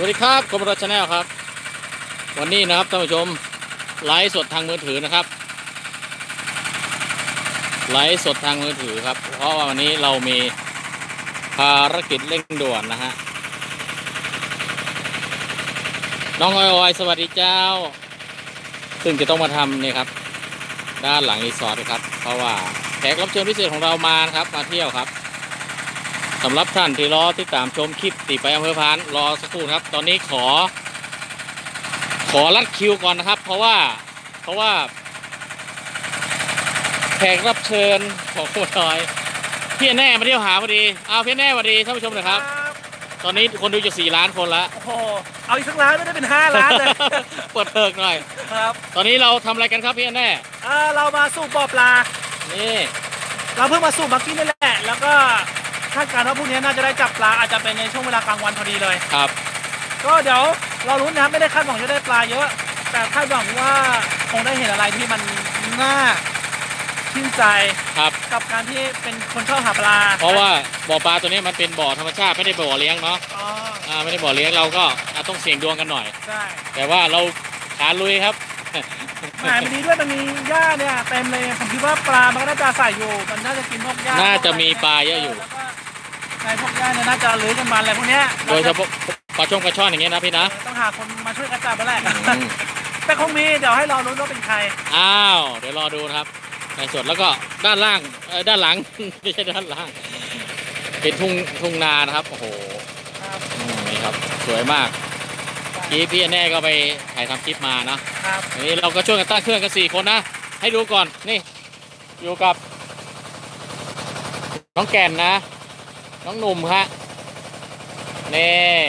วัสดีครับกรมรถชาแนลครับ วันนี้นะครับท่านผู้ชมไลฟ์สดทางมือถือนะครับไลฟ์สดทางมือถือครับ เพราะว่าวันนี้เรามีภารกิจเร่งด่วนนะฮะน้องออยออยสวัสดีเจ้า ซึ่งจะต้องมาทำนี่ครับ ด้านหลังรีสอร์ทนะครับ เพราะว่าแขกรับเชิญพิเศษของเรามาครับมาเที่ยวครับ สำหรับท่านที่รอติดตามชมคลิปติไปอำเภอพานรอสักครู่นะครับ ตอนนี้ขอ ขอรัดคิวก่อนนะครับ เพราะว่าเพราะว่าแขกรับเชิญของคุณน้อยพี่แน่มาเที่ยวหาพอดีเอาพี่แน่สวัสดีท่านผู้ชมหนะครับ ตอนนี้คนดูจะสี่ล้านคนละโอ้โหเอาอีกสักล้านไม่ได้เป็นห้าล้านเลยเปิดเพิกหน่อยครับ ตอนนี้เราทำอะไรกันครับพี่แน่อ่าเรามาสูบบ่อปลานี่ เราเพิ่งมาสูบเมื่อกี้นี่แหละ แล้วก็ คาดการณ์ว่าพรุ่งนี้น่าจะได้จับปลาอาจจะเป็นในช่วงเวลากลางวันพอดีเลย ครับ ก็เดี๋ยวเราลุ้นนะครับไม่ได้คาดหวังจะได้ปลาเยอะ แต่คาดหวังว่าคงได้เห็นอะไรที่มันน่าชื่นใจครับ กับการที่เป็นคนชอบหาปลาเพราะว่าบ่อปลาตัวนี้มันเป็นบ่อธรรมชาติไม่ได้บ่อเลี้ยงเนาะอ๋ออ่าไม่ได้บ่อเลี้ยงเราก็อะต้องเสี่ยงดวงกันหน่อย ใช่แต่ว่าเราขาลุยครับหมายมันดีด้วยมันมีหญ้าเนี่ยเต็มเลยผมคิดว่าปลามันก็น่าจะใส่อยู่มันน่าจะกินพวกหญ้าน่าจะมีปลาเยอะอยู่ แล้วก็ ในพวกหญ้าเนี่ยน่าจะเลื้อยกันมาอะไรพวกเนี้ยโดยเฉพาะปลาช่องกระช่อนอย่างเงี้ยนะพี่นะต้องหาคนมาช่วยกระจับแล้วแหละอืมแต่คงมีเดี๋ยวให้รอรุ้นว่าเป็นใคร อ้าว เดี๋ยวรอดูนะครับในสดแล้วก็ด้านล่างเอ่อด้านหลังไม่ใช่ด้านล่าง เป็นทุ่งทุ่งนานะครับโอ้โหครับอืมนี่ครับสวยมากกี้พี่แน่ก็ไปถ่ายทำคลิปมานะครับอันนี้เราก็ช่วยกันตั้งเครื่องกันสี่คนนะ ให้ดูก่อนนี่ อยู่กับน้องแก่นนะ น้องหนุ่มฮะนี่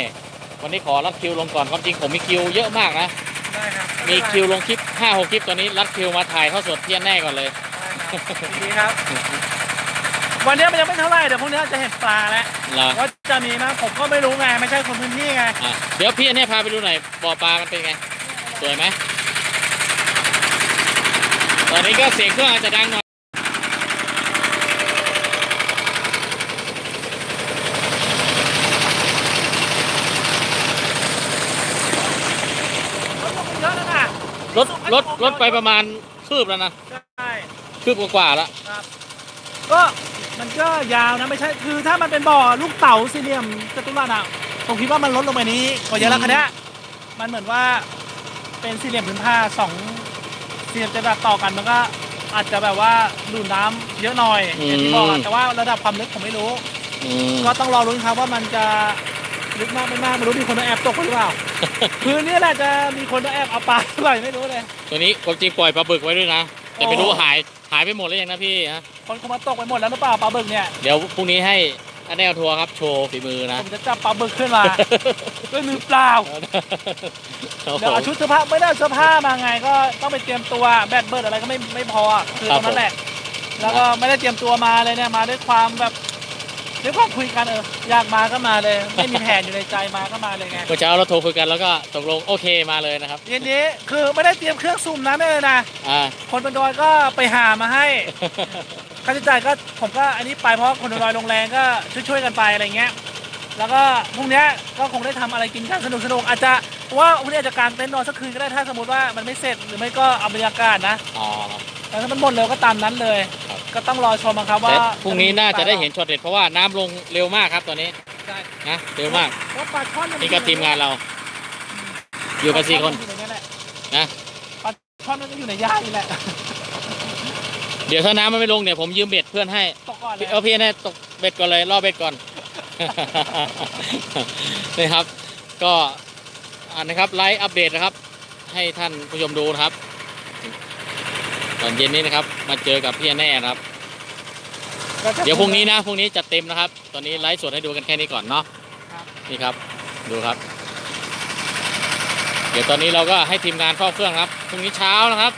วันนี้ขอรัดคิวลงก่อนความจริงผมมีคิวเยอะมากนะได้ครับมีคิวลงคลิปห้าหกคลิปตอนนี้รัดคิวมาถ่ายเท่าสดเที่ยงแน่ก่อนเลยได้ครับดีครับ วันนี้มันยังไม่เท่าไหร่เดี๋ยวพรุ่งนี้จะเห็นปลาแล้วเหรอว่าจะมีไหมผมก็ไม่รู้ไงไม่ใช่คนพื้นที่ไงอะเดี๋ยวพี่อันเนี้ยพาไปดูหน่อยบ่อปลามันเป็นไงสวยไหมตอนนี้ก็เสียงเครื่องอาจจะดังหน่อยเยอะแล้วนะ รถรถรถไปประมาณคืบแล้วนะใช่คืบกว่าๆแล้วครับ ก็มันก็ยาวนะไม่ใช่คือถ้ามันเป็นบ่อลูกเต๋าสี่เหลี่ยมจัตุรัสอะผมคิดว่ามันลดลงไปนี้กว่าเยอะแล้วคันนี้ยมันเหมือนว่าเป็นสี่เหลี่ยมผืนผ้าสองสี่เหลี่ยมจัตุรัสต่อกันมันก็อาจจะแบบว่าดูดน้ำเยอะหน่อยอย่างที่บอกอะแต่ว่าระดับความลึกผมไม่รู้อืมก็ต้องรอรุ้นครับว่ามันจะ ลึกมากไม่มากไม่รู้มีคนมาแอบตกหรือเปล่าคืนนี้แหละจะมีคนมาแอบเอาปลาหรือเปล่าไม่รู้เลย ตัวนี้ความจริงปล่อยปลาบึกไว้ด้วยนะแต่ไม่รู้อ๋อหายหายไปหมดแล้วยังนะพี่ฮะคนคงมาตกไปหมดแล้วหรือเปล่าปลาบึกเนี่ย เดี๋ยวพรุ่งนี้ให้อันแนวทัวร์ครับโชว์ฝีมือนะผมจะจับปลาบึกขึ้นมาด้วยมือเปล่าเดี๋ยวเอาชุดเสื้อผ้าไม่ได้เอาเสื้อผ้ามาไงก็ต้องไปเตรียมตัวแบตเบิร์ดอะไรก็ไม่ไม่พออะคือตรงนั้นแหละแล้วก็ไม่ได้เตรียมตัวมาเลยเนี่ยมาด้วยความแบบ ด้วยความคุยกันเอออยากมาก็มาเลย ไม่มีแผนอยู่ในใจมาก็มาเลยไงเมื่อเช้าเราโทรคุยกันแล้วก็ตกลงโอเคมาเลยนะครับเย็นนี้คือไม่ได้เตรียมเครื่องซูมน้ำเลยนะอ่าคนบนดอยก็ไปหามาให้ค่าใช้จ่ายก็ผมก็อันนี้ไปเพราะคนบนดอยลงแรงก็ช่วยๆกันไปอะไรเงี้ยแล้วก็พรุ่งเนี้ยก็คงได้ทำอะไรกินกันสนุกสนุกๆอาจจะว่าพรุ่งนี้อาจจะกางเต็นท์นอนสักคืนก็ได้ถ้าสมมติว่ามันไม่เสร็จหรือไม่ก็เอาบรรยากาศนะอ๋อแต่ถ้ามันหมดเร็วก็ตามนั้นเลยครับ ก็ต้องรอชมอะครับว่าแต่พรุ่งนี้น่าจะได้เห็นช็อตเด็ดเพราะว่าน้ำลงเร็วมากครับตอนนี้ใช่นะเร็วมาก เพราะปลาช่อนเยนี่ก็ทีมงานเรา อยู่กันสี่คน ปลาช่อมัอยู่ใแหละนะ ปลาช่อนมันก็อยู่ในย่านี่แหละเดี๋ยวถ้าน้ำมันไม่ลงเนี่ยผมยืมเบ็ดเพื่อนให้ตกก่อนเลย เอาพี่แน่ตกเบ็ดก่อนเลยล่อเบ็ดก่อน นี่ครับ ก็อันนะครับไลฟ์อัปเดตนะครับ ให้ท่านผู้ชมดูนะครับ ตอนเย็นนี้นะครับ มาเจอกับพี่แน่นะครับ เดี๋ยวพรุ่งนี้นะพรุ่งนี้จัดเต็มนะครับ ตอนนี้ไลฟ์สดให้ดูกันแค่นี้ก่อนเนาะครับนี่ครับดูครับ เดี๋ยวตอนนี้เราก็ให้ทีมงานเฝ้าเครื่องครับพรุ่งนี้เช้านะครับ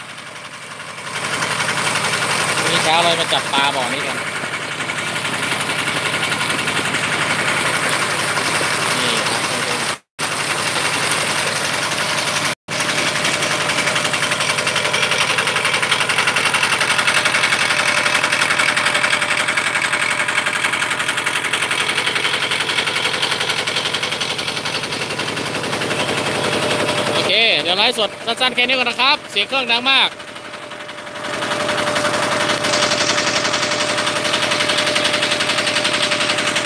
พรุ่งนี้เช้าเรามาจับปลาบ่อนี้กันนี่ครับ เดี๋ยวไลฟ์สดสั้นๆแค่นี้ก่อนนะครับ เสียงเครื่องดังมาก